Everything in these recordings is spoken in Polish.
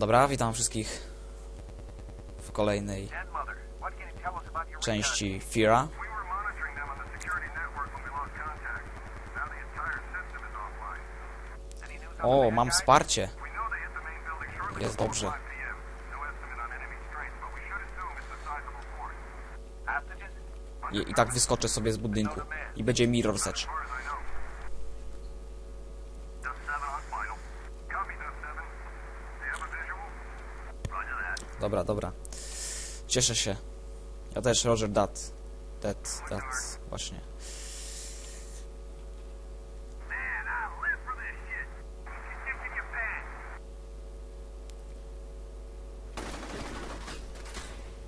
Dobra, witam wszystkich w kolejnej części Fira. O, mam wsparcie. Jest dobrze. 5 p.m. Estimate on enemy strength, but we should assume it's a sizable force. Hostages? I, I tak wyskoczę sobie z budynku. I będzie mirror search. Dobra, dobra. Cieszę się. Ja też, Roger Dat. Dat, Dat, właśnie.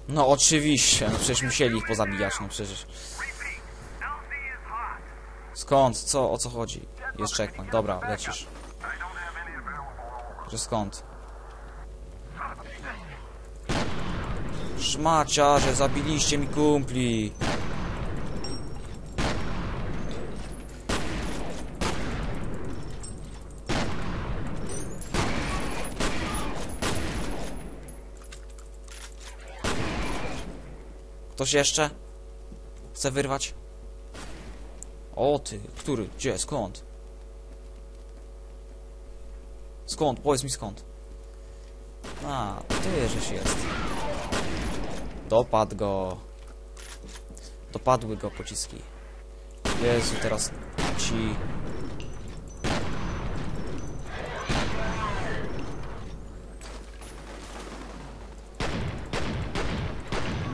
No oczywiście, no przecież musieli ich pozabijać, no przecież. Skąd? Co? O co chodzi? Jest checkpoint. Dobra, lecisz. Że skąd? Szmacia, że zabiliście mi kumpli. Ktoś jeszcze? Chce wyrwać? O ty, który? Gdzie? Skąd? Skąd? Powiedz mi skąd. A, ty żeś jest. Dopadł go. Dopadły go pociski. Jezu, teraz ci...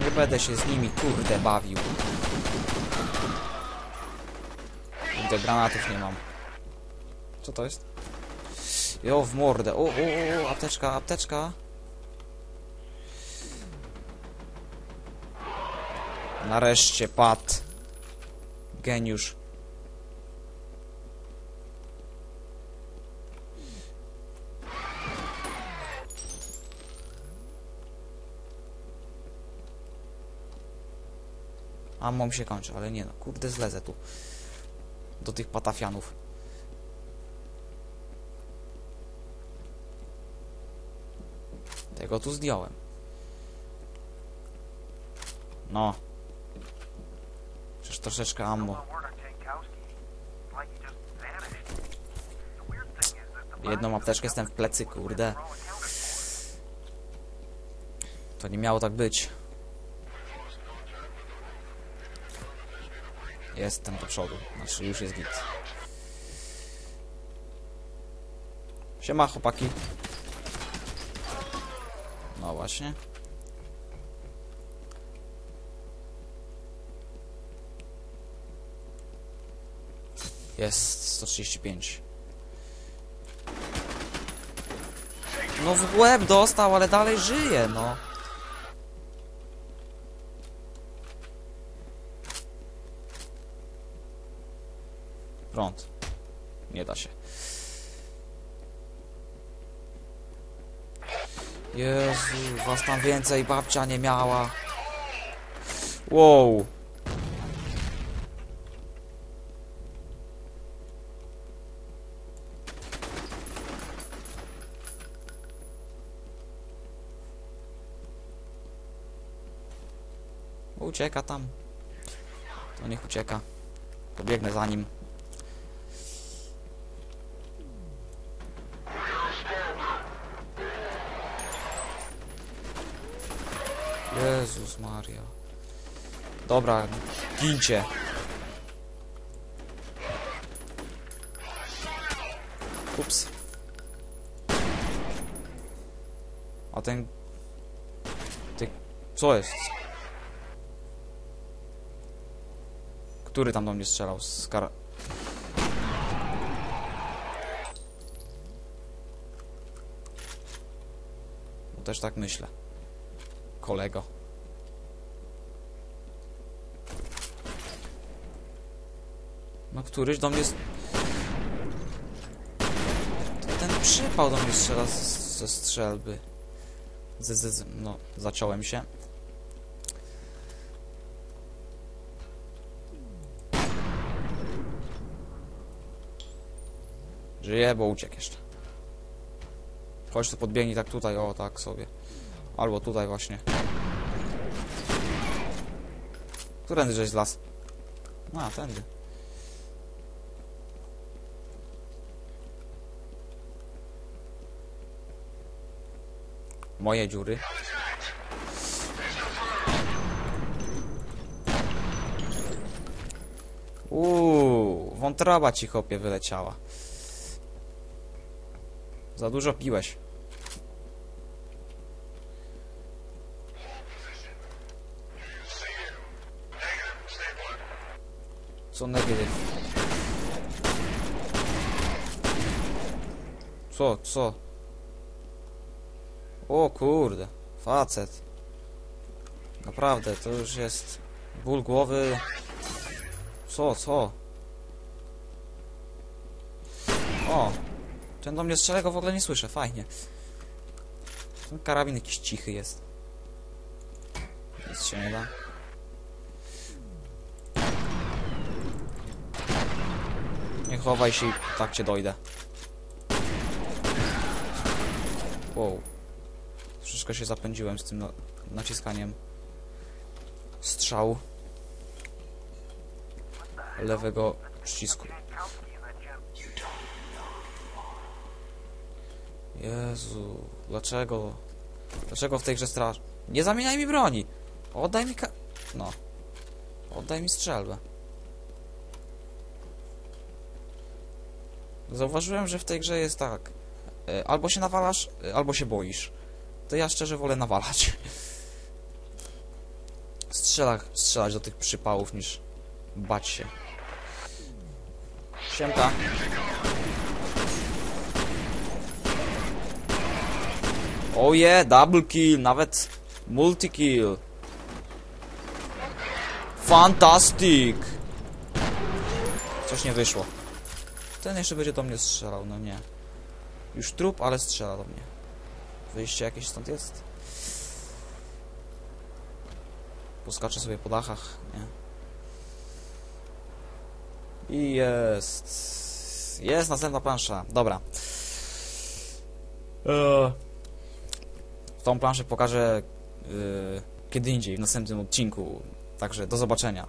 Nie będę się z nimi, kurde, bawił. Kurde, granatów nie mam. Co to jest? Jo, w mordę. O, o, o, apteczka, apteczka. Nareszcie padł. Geniusz. Ammo mi się kończy, ale nie no, kurde zlezę tu. Do tych patafianów. Tego tu zdjąłem. No. That the Jedną apteczkę jestem w plecy, kurde. To nie miało tak być. Jestem do przodu. Znaczy już jest git. Siema chłopaki. No właśnie. Jest 135. No w łeb dostał, ale dalej żyje, no. Prąd. Nie da się. Jezu, was tam więcej babcia nie miała. Wow. Ucieka tam. To niech ucieka. Pobiegnę za nim. Jezus Maria. Dobra, gincie. Ups. A ten... Ty... Co jest? Który tam do mnie strzelał? Z kar... No też tak myślę. Kolego. No któryś do mnie... ten przypał do mnie strzela ze strzelby. Z, z, z, no, zaciąłem się. Żyje, bo uciekł jeszcze. Chodź tu podbiegnij tak tutaj, o tak sobie. Albo tutaj właśnie. Którędy żeś z las? A, tędy. Moje dziury. Uuu, wątroba ci chopie wyleciała. Za dużo piłeś. Co negatyw? Co, co? O kurde, facet. Naprawdę, to już jest ból głowy. Co, co? O, ten do mnie strzela, go w ogóle nie słyszę, fajnie. Ten karabin jakiś cichy jest. Nic się nie da. Nie chowaj się i tak cię dojdę. Wow. Troszeczkę się zapędziłem z tym na naciskaniem strzału lewego przycisku. Jezu, dlaczego? Dlaczego w tej grze straż? Nie zamieniaj mi broni! Oddaj mi ka... No. Oddaj mi strzelbę. Zauważyłem, że w tej grze jest tak. e, Albo się nawalasz, e, albo się boisz. To ja szczerze wolę nawalać. Strzelać, strzelać do tych przypałów niż bać się. Siemka. Oje, double kill, nawet multi kill. Fantastic. Coś nie wyszło. Ten jeszcze będzie do mnie strzelał, no nie. Już trup, ale strzela do mnie. Wyjście jakieś stąd jest? Poskaczę sobie po dachach, nie? I jest. Jest następna plansza. Dobra. Eee. Tą planszę pokażę yy, kiedy indziej, w następnym odcinku. Także do zobaczenia.